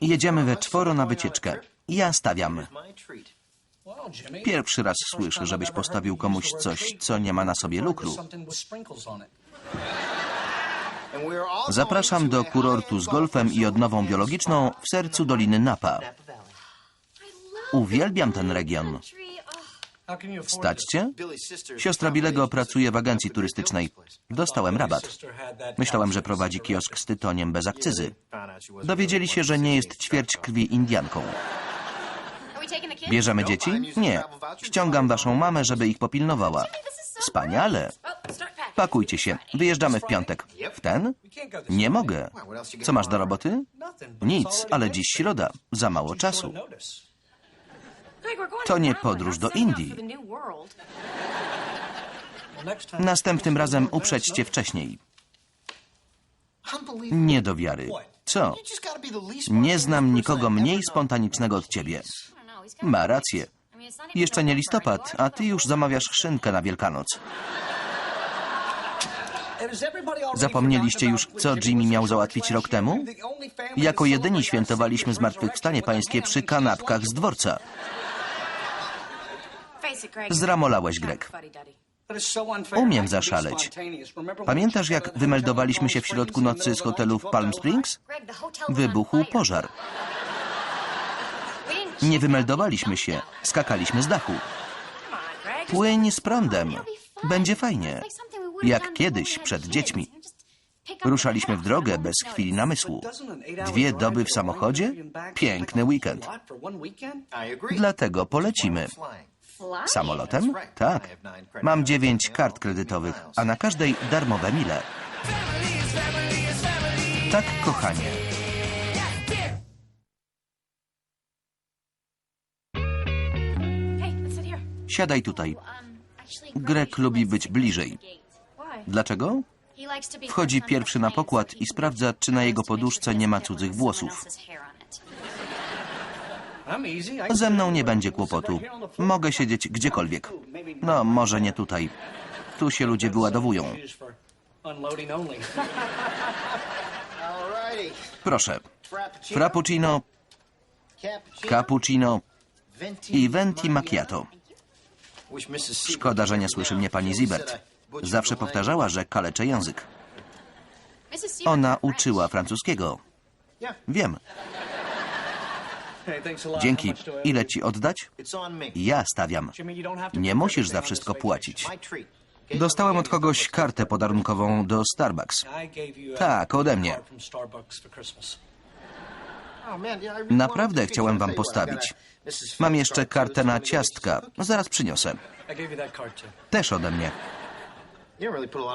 Jedziemy we czworo na wycieczkę. Ja stawiam. Pierwszy raz słyszę, żebyś postawił komuś coś, co nie ma na sobie lukru. Zapraszam do kurortu z golfem i odnową biologiczną w sercu Doliny Napa. Uwielbiam ten region. Stać cię? Siostra Bilego pracuje w agencji turystycznej. Dostałem rabat. Myślałem, że prowadzi kiosk z tytoniem bez akcyzy. Dowiedzieli się, że nie jest ćwierć krwi Indianką. Bierzemy dzieci? Nie. Ściągam waszą mamę, żeby ich popilnowała. Wspaniale. Pakujcie się. Wyjeżdżamy w piątek. W ten? Nie mogę. Co masz do roboty? Nic, ale dziś środa. Za mało czasu. To nie podróż do Indii. Następnym razem uprzedźcie wcześniej. Nie do wiary. Co? Nie znam nikogo mniej spontanicznego od ciebie. Ma rację. Jeszcze nie listopad, a ty już zamawiasz szynkę na Wielkanoc. Zapomnieliście już, co Jimmy miał załatwić rok temu? Jako jedyni świętowaliśmy zmartwychwstanie pańskie przy kanapkach z dworca. Zramolałeś, Greg. Umiem zaszaleć. Pamiętasz, jak wymeldowaliśmy się w środku nocy z hotelu w Palm Springs? Wybuchł pożar. Nie wymeldowaliśmy się. Skakaliśmy z dachu. Płyń z prądem. Będzie fajnie. Jak kiedyś, przed dziećmi. Ruszaliśmy w drogę bez chwili namysłu. Dwie doby w samochodzie? Piękny weekend. Dlatego polecimy. Samolotem? Tak. Mam dziewięć kart kredytowych, a na każdej darmowe mile. Tak, kochanie. Siadaj tutaj. Greg lubi być bliżej. Dlaczego? Wchodzi pierwszy na pokład i sprawdza, czy na jego poduszce nie ma cudzych włosów. Ze mną nie będzie kłopotu. Mogę siedzieć gdziekolwiek. No, może nie tutaj. Tu się ludzie wyładowują. Proszę. Frappuccino. Cappuccino. i venti macchiato. Szkoda, że nie słyszy mnie pani Zibert. Zawsze powtarzała, że kaleczę język. Ona uczyła francuskiego. Wiem. Dzięki. Ile ci oddać? Ja stawiam. Nie musisz za wszystko płacić. Dostałem od kogoś kartę podarunkową do Starbucks. Tak, ode mnie. Naprawdę chciałem wam postawić. Mam jeszcze kartę na ciastka. Zaraz przyniosę. Też ode mnie.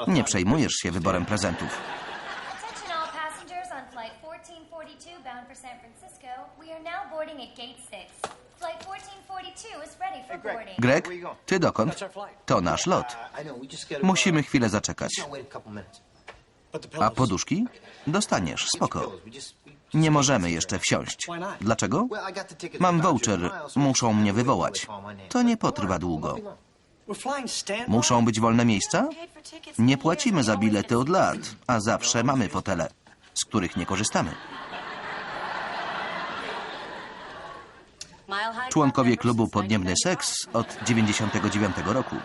Nie przejmujesz się wyborem prezentów. Attention all passengers on flight 1442 bound for San Francisco. We are now boarding at gate 6. Flight 1442 is ready for Greg. boarding. Greg, ty dokąd? To nasz lot. Gotta, Musimy uh, chwilę zaczekać. a poduszki? Dostaniesz, spoko. Nie możemy jeszcze wsiąść. Dlaczego? Mam voucher, muszą mnie wywołać. To nie potrwa długo. Muszą być wolne miejsca? Nie płacimy za bilety od lat, a zawsze mamy fotele, z których nie korzystamy. Członkowie klubu Podniebny Seks od 99 roku.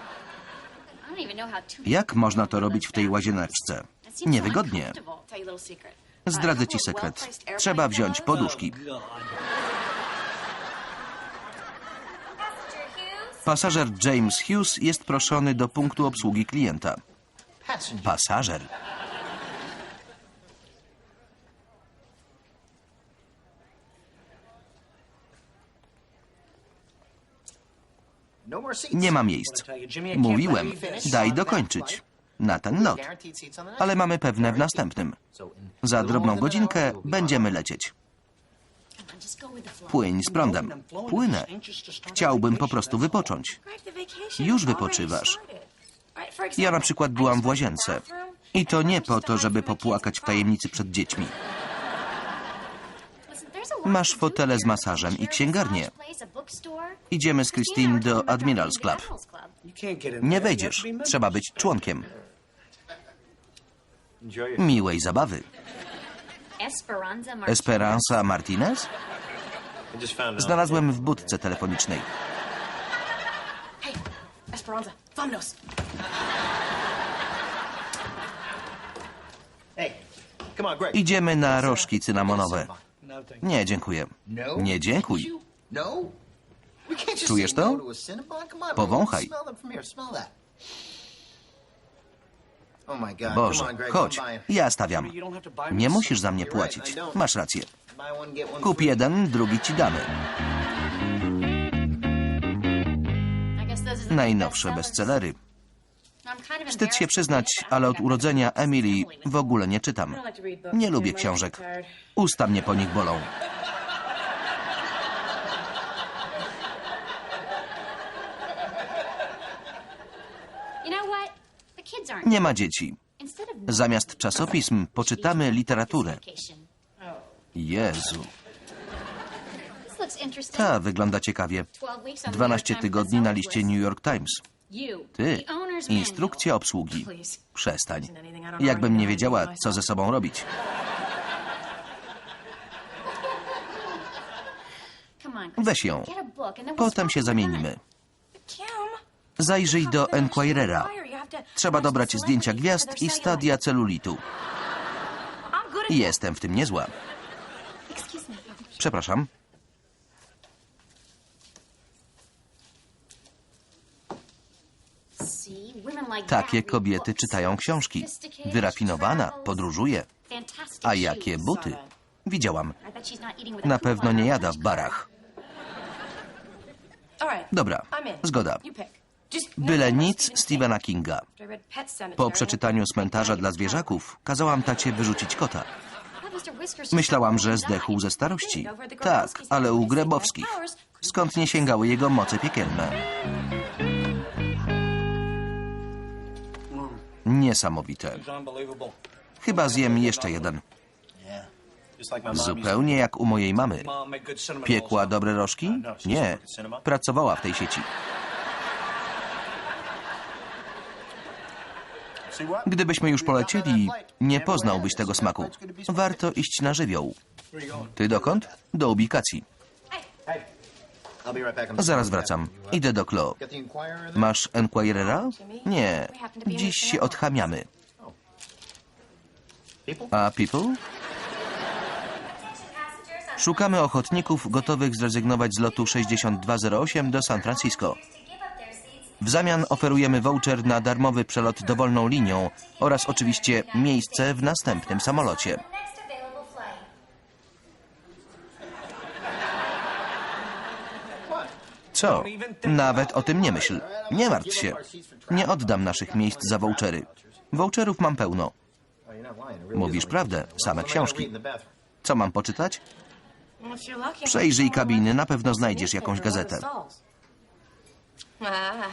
Jak można to robić w tej łazieneczce? Niewygodnie. Zdradzę ci sekret. Trzeba wziąć poduszki. Passenger Hughes, Pasażer James Hughes jest proszony do punktu obsługi klienta. Pasażer. No. Nie ma miejsc. Mówiłem, daj dokończyć. Na ten lot. Ale mamy pewne w następnym. Za drobną godzinkę będziemy lecieć. Płyń z prądem. Płynę. Chciałbym po prostu wypocząć. Już wypoczywasz. Ja na przykład byłam w łazience. I to nie po to, żeby popłakać w tajemnicy przed dziećmi. Masz fotele z masażem i księgarnię. Idziemy z Christine do Admiral's Club. Nie wejdziesz. Trzeba być członkiem. Miłej zabawy. Esperanza Martinez. Znalazłem w budce telefonicznej. Hey, Esperanza, vámonos. Idziemy na rożki cynamonowe. No, Nie, dziękuję. No. Nie dziękuj. No. Czujesz to? no Powąchaj. Boże, on, Greg. chodź, ja stawiam. Nie musisz za mnie płacić. Masz rację. Kup jeden, drugi ci damy. Najnowsze bestsellery. Wstyd się przyznać, ale od urodzenia Emily w ogóle nie czytam. Nie lubię książek. Usta mnie po nich bolą. Nie ma dzieci. Zamiast czasopism poczytamy literaturę. Jezu. Ta wygląda ciekawie. 12 weeks on the 12 New York Times tygodni na liście. New York Times. Ty. Instrukcja obsługi. Przestań. Jakbym nie wiedziała, myself. co ze sobą robić. Weź ją. Potem się zamienimy. Zajrzyj do Enquirera. Trzeba dobrać zdjęcia gwiazd i stadia celulitu. Jestem w tym niezła. Przepraszam. Takie kobiety czytają książki. Wyrafinowana, podróżuje. A jakie buty? Widziałam. Na pewno nie jada w barach. Dobra, zgoda. Byle nic Stephen Stephena Kinga. Po przeczytaniu cmentarza dla zwierzaków kazałam tacie wyrzucić kota. Myślałam, że zdechł ze starości. Tak, ale u Grebowskich. Skąd nie sięgały jego moce piekielne? Niesamowite. Chyba zjem jeszcze jeden. Zupełnie jak u mojej mamy. Piekła dobre rożki? Nie. Pracowała w tej sieci. Gdybyśmy już polecieli, nie poznałbyś tego smaku. Warto iść na żywioł. Ty dokąd? Do ubikacji. Zaraz wracam. Idę do Klo. Masz Enquirera? Nie. Dziś się odchamiamy. A People? Szukamy ochotników gotowych zrezygnować z lotu 6208 do San Francisco. W zamian oferujemy voucher na darmowy przelot dowolną linią oraz oczywiście miejsce w następnym samolocie. Co? Nawet o tym nie myśl. Nie martw się. Nie oddam naszych miejsc za vouchery. Voucherów mam pełno. Mówisz is. prawdę, same książki. Co mam poczytać? Przejrzyj kabiny, na pewno znajdziesz jakąś gazetę. Ah.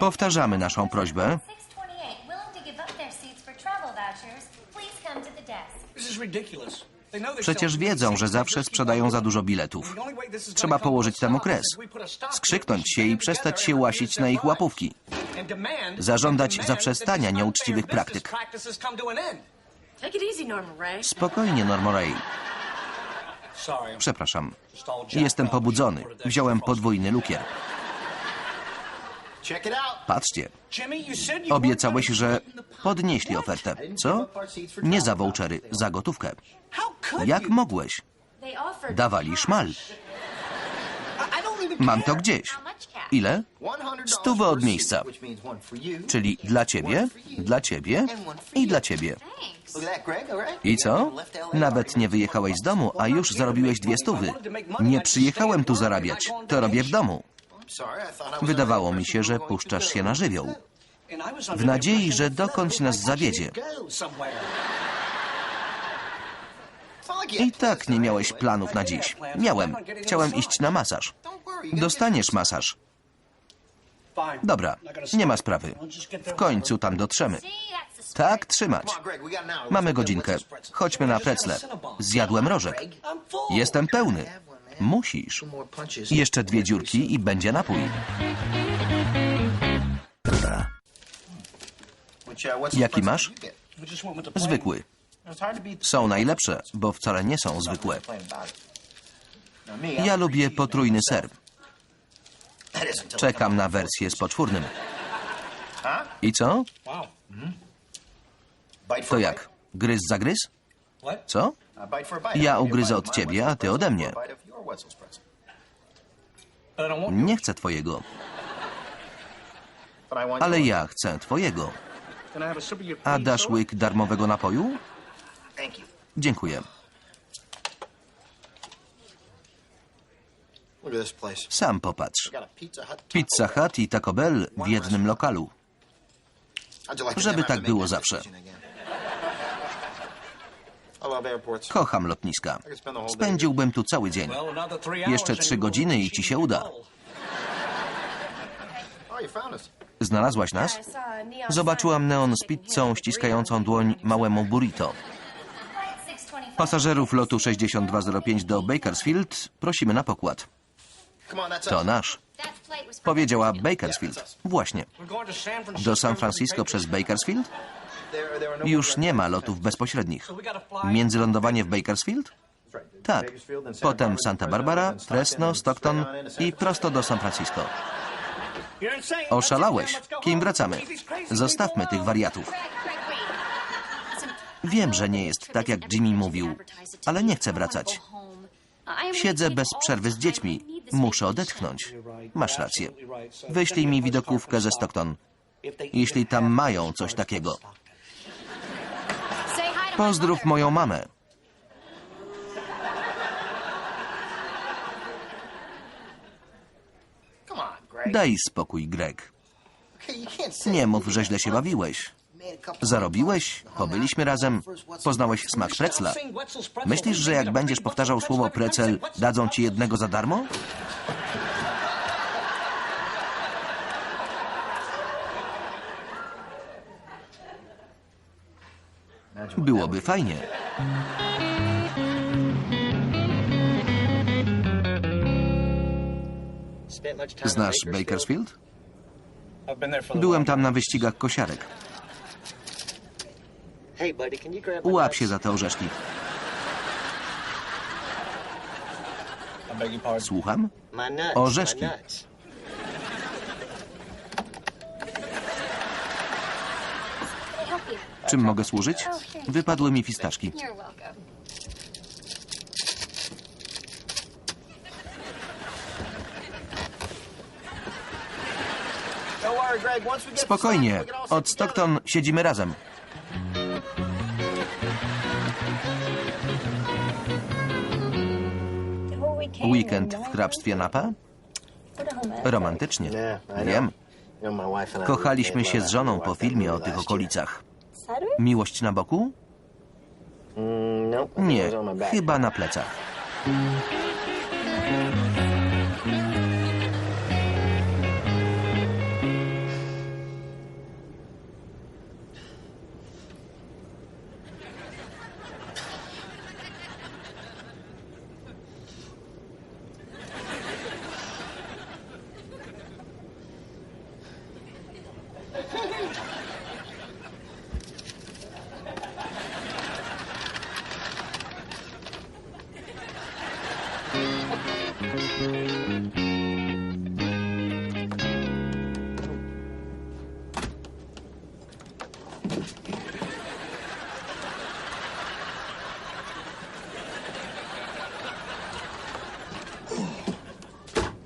Powtarzamy naszą prośbę. 628 willing to give up their seats for travel vouchers. Please come to the desk. This is ridiculous. They know they Przecież wiedzą, że zawsze sprzedają za dużo biletów. Trzeba położyć temu kres. Skrzyknąć się i przestać się łasić na ich łapówki. Zażądać zaprzestania nieuczciwych praktyk. Spokojnie, Normo Ray. Przepraszam. Jestem pobudzony. Wziąłem podwójny lukier. Patrzcie. Obiecałeś, że podnieśli ofertę. Co? Nie za vouchery, za gotówkę. Jak mogłeś? Dawali szmal. I- I don't even Mam to gdzieś. Ile? $100 Stówę od miejsca. Czyli dla ciebie, dla ciebie i dla ciebie. I co? Nawet nie wyjechałeś z domu, a już zarobiłeś dwie stówy. Nie przyjechałem tu zarabiać. To robię w domu. Wydawało mi się, że puszczasz się na żywioł. W nadziei, że dokądś nas zawiedzie. I tak nie miałeś planów na dziś. Miałem. Chciałem iść na masaż. Dostaniesz masaż. Dobra, nie ma sprawy. W końcu tam dotrzemy. Tak trzymać. Mamy godzinkę. Chodźmy na precle. Zjadłem rożek. Jestem pełny. Musisz. Jeszcze dwie dziurki i będzie napój. Jaki masz? Zwykły. Są najlepsze, bo wcale nie są zwykłe. Ja lubię potrójny ser. Czekam na wersję z poczwórnym. I co? To jak? Gryz za gryz? Co? Ja ugryzę od ciebie, a ty ode mnie. Nie chcę twojego, ale ja chcę twojego. A dasz łyk darmowego napoju? Dziękuję. Sam popatrz. Pizza Hut. I Taco Bell w jednym lokalu. Żeby tak było zawsze. Kocham lotniska. Spędziłbym tu cały dzień. Jeszcze trzy godziny i ci się uda. Oh. Znalazłaś nas? Zobaczyłam neon z pizzą ściskającą dłoń małemu burrito. Flight 625. Pasażerów lotu 6205 do Bakersfield prosimy na pokład. To nasz. Powiedziała Bakersfield. Właśnie. Do San Francisco przez Bakersfield? Już nie ma lotów bezpośrednich. Międzylądowanie w Bakersfield? Tak. Potem Santa Barbara, Fresno, Stockton i prosto do San Francisco. Oszalałeś. Kim wracamy? Zostawmy tych wariatów. Wiem, że nie jest tak, jak Jimmy mówił, ale nie chcę wracać. Siedzę bez przerwy z dziećmi. Muszę odetchnąć. Masz rację. Wyślij mi widokówkę ze Stockton, jeśli tam mają coś takiego. Pozdrów moją mamę. Daj spokój, Greg. Nie mów, że źle się bawiłeś. Zarobiłeś, pobyliśmy razem, poznałeś smak precla. Myślisz, że jak będziesz powtarzał słowo precel, dadzą ci jednego za darmo? Byłoby fajnie. Znasz Bakersfield? Byłem tam na wyścigach kosiarek. Nuts? się za te orzeszki. I beg your pardon. Słucham? Orzeszki. Czym mogę służyć? Wypadły mi fistaszki. Spokojnie. Od Stockton siedzimy razem. Weekend w hrabstwie Napa? Romantycznie. know. Wiem. Kochaliśmy się z żoną po filmie o tych okolicach. Miłość na boku? Mm, it Nie, chyba na plecach.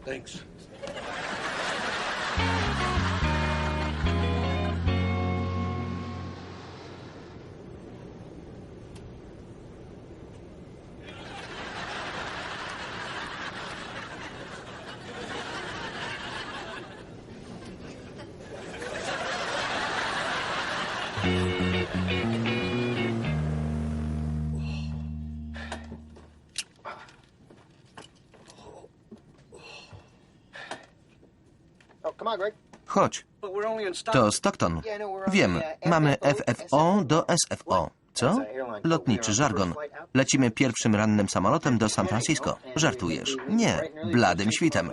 Thanks. Chodź, to Stockton. Wiem, mamy FFO do SFO. Co? Lotniczy żargon. Lecimy pierwszym rannym samolotem do San Francisco. Żartujesz? Nie, bladym świtem.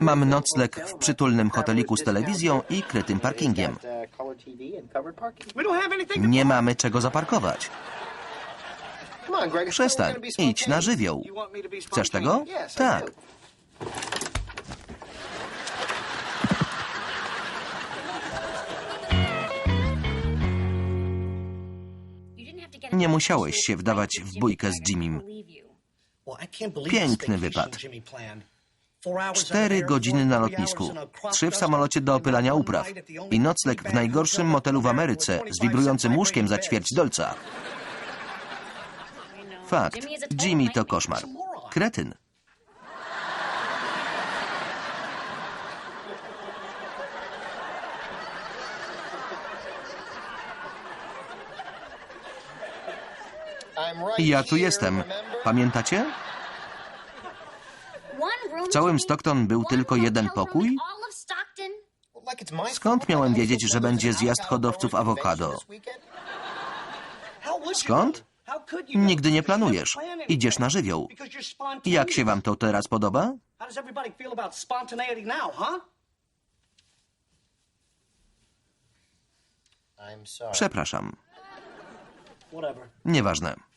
Mam nocleg w przytulnym hoteliku z telewizją i krytym parkingiem. color TV and covered parking. We don't have anything to Nie mamy czego zaparkować. Przestań, idź na żywioł. Chcesz tego? Tak. Nie musiałeś się wdawać w bójkę z Jimmym. Piękny wypad. Cztery godziny na lotnisku, trzy w samolocie do opylania upraw i nocleg w najgorszym motelu w Ameryce z wibrującym łóżkiem za ćwierć dolca. Fakt, Jimmy to koszmar. Kretyn. Ja tu jestem. Pamiętacie? W całym Stockton był tylko jeden pokój? Skąd miałem wiedzieć, że będzie zjazd hodowców awokado? Skąd? Nigdy nie planujesz. Idziesz na żywioł. Jak się wam to teraz podoba? How does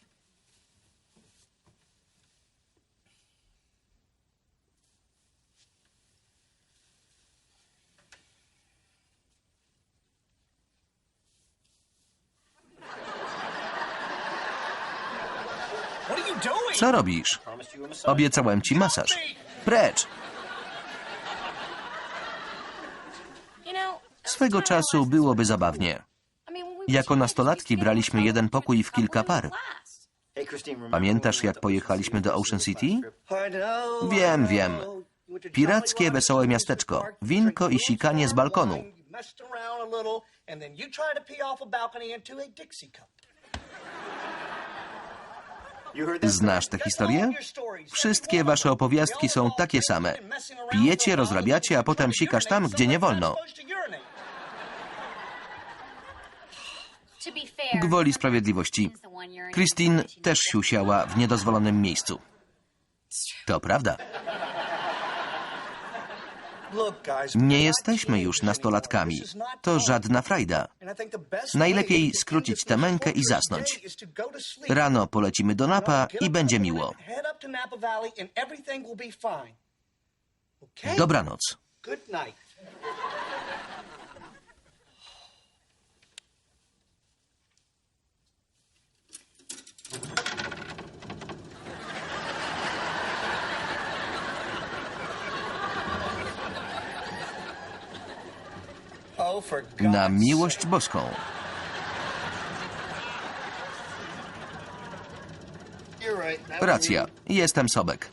Co robisz? Obiecałem ci masaż. Precz! Swego czasu byłoby zabawnie. Jako nastolatki braliśmy jeden pokój w kilka par. Pamiętasz, jak pojechaliśmy do Ocean City? Wiem, wiem. Pirackie, wesołe miasteczko. Winko i sikanie z balkonu. Znasz tę historię? Wszystkie wasze opowiastki są takie same. Pijecie, rozrabiacie, a potem sikasz tam, gdzie nie wolno. Gwoli sprawiedliwości. Christine też siusiała w niedozwolonym miejscu. To prawda. Nie jesteśmy już nastolatkami. To żadna frajda. Najlepiej skrócić tę mękę i zasnąć. Rano polecimy do Napa i będzie miło. Dobranoc. Na miłość boską. Racja. Jestem Sobek.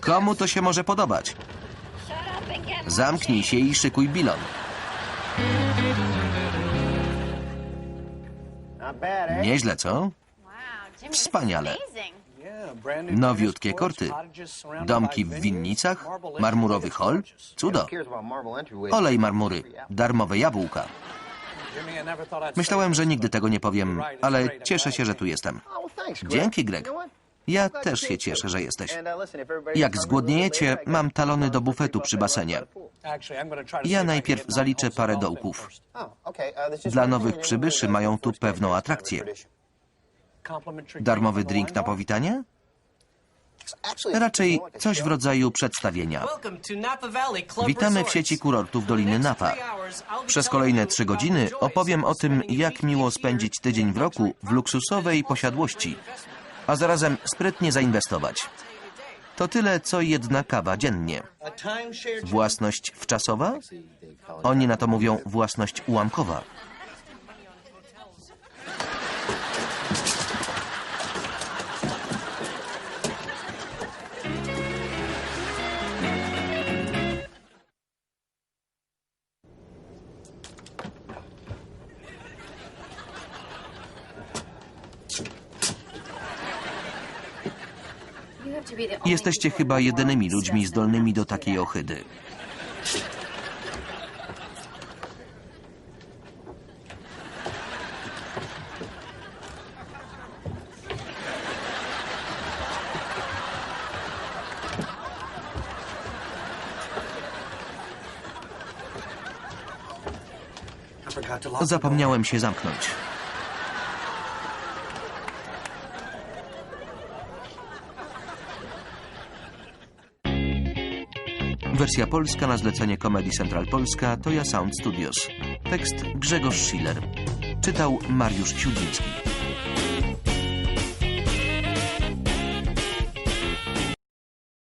Komu to się może podobać? Zamknij się i szykuj bilon. Eh? Nieźle, co? Wspaniale. Nowiutkie korty. Domki w winnicach, marmurowy hol. Cudo. Olej marmury. Darmowe jabłka. Myślałem, że nigdy tego nie powiem, ale cieszę się, że tu jestem. Oh. Dzięki, Greg. Ja też się cieszę, że jesteś. Uh, Jak zgłodniejecie, mam talony do bufetu przy basenie. Ja najpierw zaliczę parę dołków. Oh. Uh, Dla nowych przybyszy mają tu pewną atrakcję. Darmowy drink na powitanie? Raczej coś w rodzaju przedstawienia. Witamy w sieci kurortów Doliny Napa. Przez kolejne trzy godziny opowiem o tym, jak miło spędzić tydzień w roku w luksusowej posiadłości, a zarazem sprytnie zainwestować. To tyle, co jedna kawa dziennie. Własność wczasowa? Oni na to mówią własność ułamkowa. Jesteście chyba jedynymi ludźmi zdolnymi do takiej ohydy. Zapomniałem się zamknąć. Wersja polska na zlecenie Comedy Central Polska to ja Sound Studios. Tekst Grzegorz Schiller. Czytał Mariusz Siódmicki.